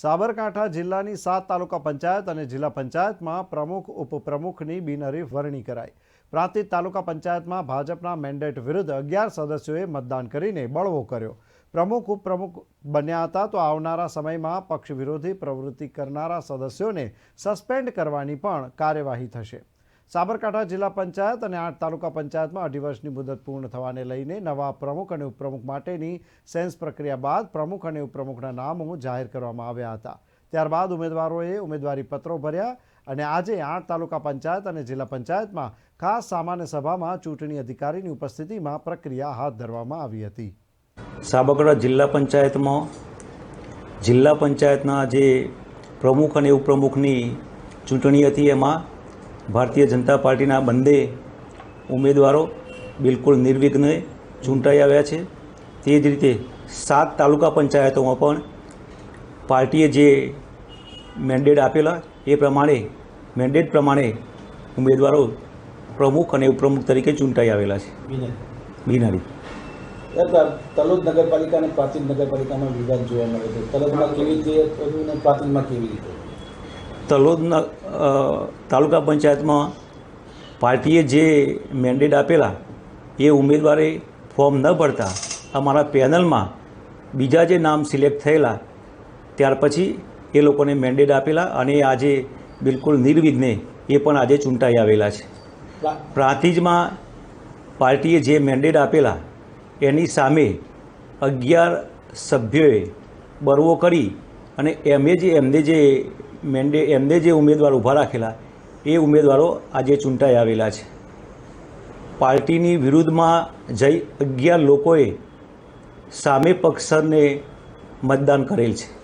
સાબરકાંઠા જિલ્લાની સાત તાલુકા પંચાયત અને જિલ્લા પંચાયતમાં પ્રમુખ, ઉપપ્રમુખની બિનહરીફ વરણી કરાઈ. પ્રાંતિજ તાલુકા પંચાયતમાં ભાજપના મેન્ડેટ વિરુદ્ધ અગિયાર સદસ્યોએ મતદાન કરીને બળવો કર્યો. પ્રમુખ, ઉપપ્રમુખ બન્યા હતા તો આવનારા સમયમાં પક્ષ વિરોધી પ્રવૃત્તિ કરનારા સદસ્યોને સસ્પેન્ડ કરવાની પણ કાર્યવાહી થશે. સાબરકાંઠા જિલ્લા પંચાયત અને આઠ તાલુકા પંચાયતમાં અઢી વર્ષની મુદત પૂર્ણ થવાને લઈને નવા પ્રમુખ અને ઉપપ્રમુખ માટેની સેન્સ પ્રક્રિયા બાદ પ્રમુખ અને ઉપપ્રમુખના નામો જાહેર કરવામાં આવ્યા હતા. ત્યારબાદ ઉમેદવારોએ ઉમેદવારી પત્રો ભર્યા અને આજે આઠ તાલુકા પંચાયત અને જિલ્લા પંચાયતમાં ખાસ સામાન્ય સભામાં ચૂંટણી અધિકારીની ઉપસ્થિતિમાં પ્રક્રિયા હાથ ધરવામાં આવી હતી. સાબરકાંઠા જિલ્લા પંચાયતમાં જિલ્લા પંચાયતના જે પ્રમુખ અને ઉપપ્રમુખની ચૂંટણી હતી એમાં ભારતીય જનતા પાર્ટીના બંને ઉમેદવારો બિલકુલ નિર્વિઘ્ને ચૂંટાઈ આવ્યા છે. તે જ રીતે સાત તાલુકા પંચાયતોમાં પણ પાર્ટીએ જે મેન્ડેટ આપેલા એ પ્રમાણે મેન્ડેટ પ્રમાણે ઉમેદવારો પ્રમુખ અને ઉપપ્રમુખ તરીકે ચૂંટાઈ આવેલા છે. બિનારી. તલોદ નગરપાલિકા અને પ્રાચીન નગરપાલિકામાં વિવાદ જોવા મળે છે. તલોદમાં કેવી રીતે પ્રાચીનમાં કેવી રીતે? તલોદના તાલુકા પંચાયતમાં પાર્ટીએ જે મેન્ડેટ આપેલા એ ઉમેદવારે ફોર્મ ન ભરતા અમારા પેનલમાં બીજા જે નામ સિલેક્ટ થયેલા ત્યાર પછી એ લોકોને મેન્ડેટ આપેલા અને આજે બિલકુલ નિર્વિઘ્ને એ પણ આજે ચૂંટાઈ આવેલા છે. પ્રાંતિજમાં પાર્ટીએ જે મેન્ડેટ આપેલા એની સામે અગિયાર સભ્યોએ બરવો કરી અને એમે જે એમને જે મેન્ડે એમને જે ઉમેદવાર ઊભા રાખેલા, એ ઉમેદવારો આજે ચૂંટાઈ આવેલા છે. પાર્ટીની વિરુદ્ધમાં જઈ અગિયાર લોકોએ સામે પક્ષને મતદાન કરેલ છે.